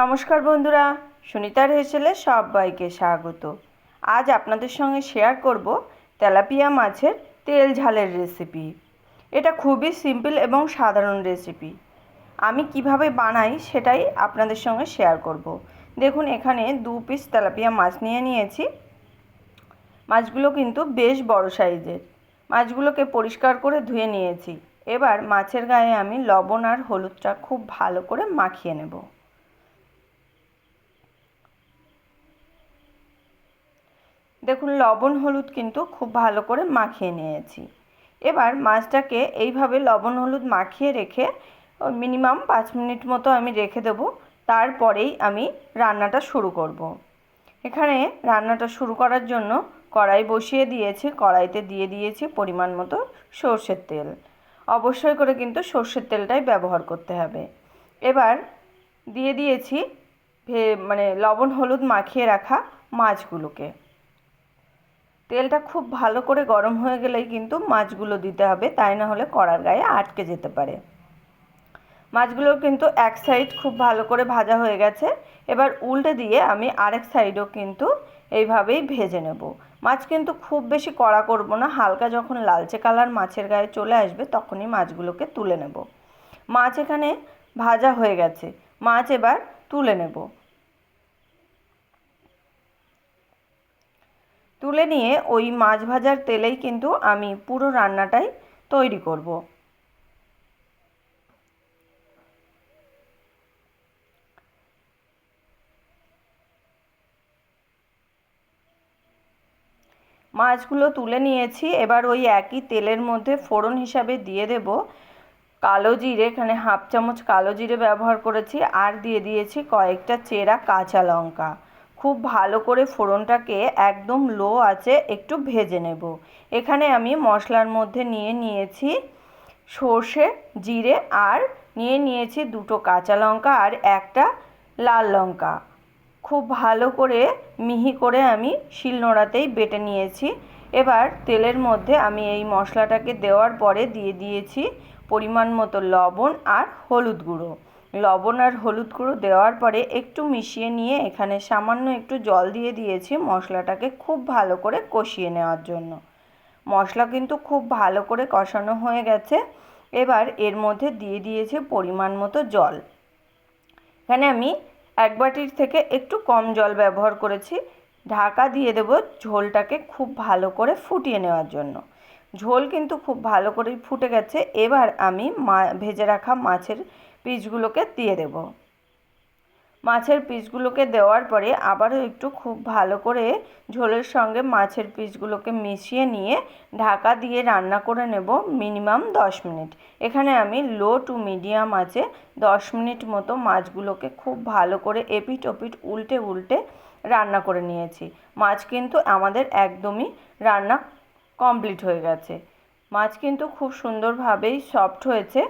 নমস্কার বন্ধুরা, সুনিতার হেসেলে সবাইকে স্বাগত। আজ আপনাদের সঙ্গে শেয়ার করব তেলাপিয়া মাছের তেল ঝালের রেসিপি এটা খুবই সিম্পল এবং সাধারণ রেসিপি আমি কীভাবে বানাই সেটাই আপনাদের সঙ্গে শেয়ার করব। দেখুন, এখানে দু পিস তেলাপিয়া মাছ নিয়ে নিয়েছি। মাছগুলো কিন্তু বেশ বড় সাইজের। মাছগুলোকে পরিষ্কার করে ধুয়ে নিয়েছি। এবার মাছের গায়ে আমি লবণ আর হলুদটা খুব ভালো করে মাখিয়ে নেব। দেখুন, লবণ, হলুদ কিন্তু খুব ভালো করে মাখিয়ে নিয়েছি। এবার মাছটাকে এইভাবে লবণ, হলুদ মাখিয়ে রেখে মিনিমাম পাঁচ মিনিট মতো আমি রেখে দেব। তারপরেই আমি রান্নাটা শুরু করব। এখানে রান্নাটা শুরু করার জন্য কড়াই বসিয়ে দিয়েছি। কড়াইতে দিয়ে দিয়েছি পরিমাণ মতো সর্ষের তেল। অবশ্যই করে কিন্তু সর্ষের তেলটাই ব্যবহার করতে হবে। এবার দিয়ে দিয়েছি মানে লবণ, হলুদ মাখিয়ে রাখা মাছগুলোকে। তেলটা খুব ভালো করে গরম হয়ে গেলেই কিন্তু মাছগুলো দিতে হবে, তাই না হলে কড়ার গায়ে আটকে যেতে পারে। মাছগুলো কিন্তু এক সাইড খুব ভালো করে ভাজা হয়ে গেছে, এবার উল্টে দিয়ে আমি আরেক সাইডও কিন্তু এইভাবেই ভেজে নেব। মাছ কিন্তু খুব বেশি কড়া করব না, হালকা যখন লালচে কালার মাছের গায়ে চলে আসবে তখনই মাছগুলোকে তুলে নেব। মাছ এখানে ভাজা হয়ে গেছে, মাছ এবার তুলে নেব। তুলে নিয়ে ওই মাছ ভাজার তেলেই কিন্তু আমি পুরো রান্নাটাই তৈরি করব। মাছগুলো তুলে নিয়েছি, এবার ওই একই তেলের মধ্যে ফোড়ন হিসাবে দিয়ে দেব। কালো জিরে, এখানে হাফ চামচ কালো জিরে ব্যবহার করেছি, আর দিয়ে দিয়েছি কয়েকটা চেরা কাঁচা লঙ্কা। খুব ভালো করে ফোড়নটাকে একদম লো আছে একটু ভেজে নেব। এখানে আমি মশলার মধ্যে নিয়ে নিয়েছি সর্ষে, জিরে আর নিয়ে নিয়েছি দুটো কাঁচা লঙ্কা আর একটা লাল লঙ্কা। খুব ভালো করে মিহি করে আমি শিলনোড়াতেই বেটে নিয়েছি। এবার তেলের মধ্যে আমি এই মশলাটাকে দেওয়ার পরে দিয়ে দিয়েছি পরিমাণ মতো লবণ আর হলুদ গুঁড়ো। লবণ আর হলুদ গুঁড়ো দেওয়ার পরে একটু মিশিয়ে নিয়ে এখানে সামান্য একটু জল দিয়ে দিয়েছি মশলাটাকে খুব ভালো করে কষিয়ে নেওয়ার জন্য। মশলা কিন্তু খুব ভালো করে কষানো হয়ে গেছে। এবার এর মধ্যে দিয়ে দিয়েছে পরিমাণ মতো জল। এখানে আমি এক বাটির থেকে একটু কম জল ব্যবহার করেছি। ঢাকা দিয়ে দেব ঝোলটাকে খুব ভালো করে ফুটিয়ে নেওয়ার জন্য। ঝোল কিন্তু খুব ভালো করেই ফুটে গেছে। এবার আমি মা ভেজে রাখা মাছের পিসগুলোকে দিয়ে দেব। মাছের পিসগুলোকে দেওয়ার পরে আবারও একটু খুব ভালো করে ঝোলের সঙ্গে মাছের পিসগুলোকে মিশিয়ে নিয়ে ঢাকা দিয়ে রান্না করে নেব মিনিমাম দশ মিনিট। এখানে আমি লো টু মিডিয়াম আছে দশ মিনিট মতো মাছগুলোকে খুব ভালো করে এপিট ওপিট উল্টে উল্টে রান্না করে নিয়েছি। মাছ কিন্তু আমাদের একদমই রান্না কমপ্লিট হয়ে গেছে। মাছ কিন্তু খুব সুন্দরভাবেই সফট হয়েছে।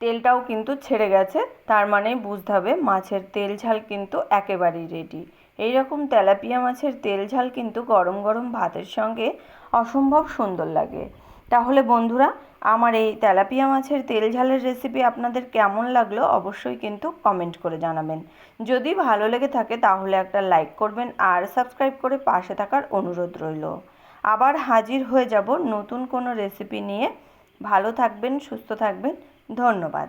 তেলটাও কিন্তু ছেড়ে গেছে, তার মানে বুঝতে হবে মাছের তেল ঝাল কিন্তু একেবারেই রেডি এই রকম তেলাপিয়া মাছের তেল ঝাল কিন্তু গরম গরম ভাতের সঙ্গে অসম্ভব সুন্দর লাগে। তাহলে বন্ধুরা, আমার এই তেলাপিয়া মাছের তেল ঝালের রেসিপি আপনাদের কেমন লাগল অবশ্যই কিন্তু কমেন্ট করে জানাবেন। যদি ভালো লেগে থাকে তাহলে একটা লাইক করবেন আর সাবস্ক্রাইব করে পাশে থাকার অনুরোধ রইল। আবার হাজির হয়ে যাব নতুন কোনো রেসিপি নিয়ে। ভালো থাকবেন, সুস্থ থাকবেন। ধন্যবাদ।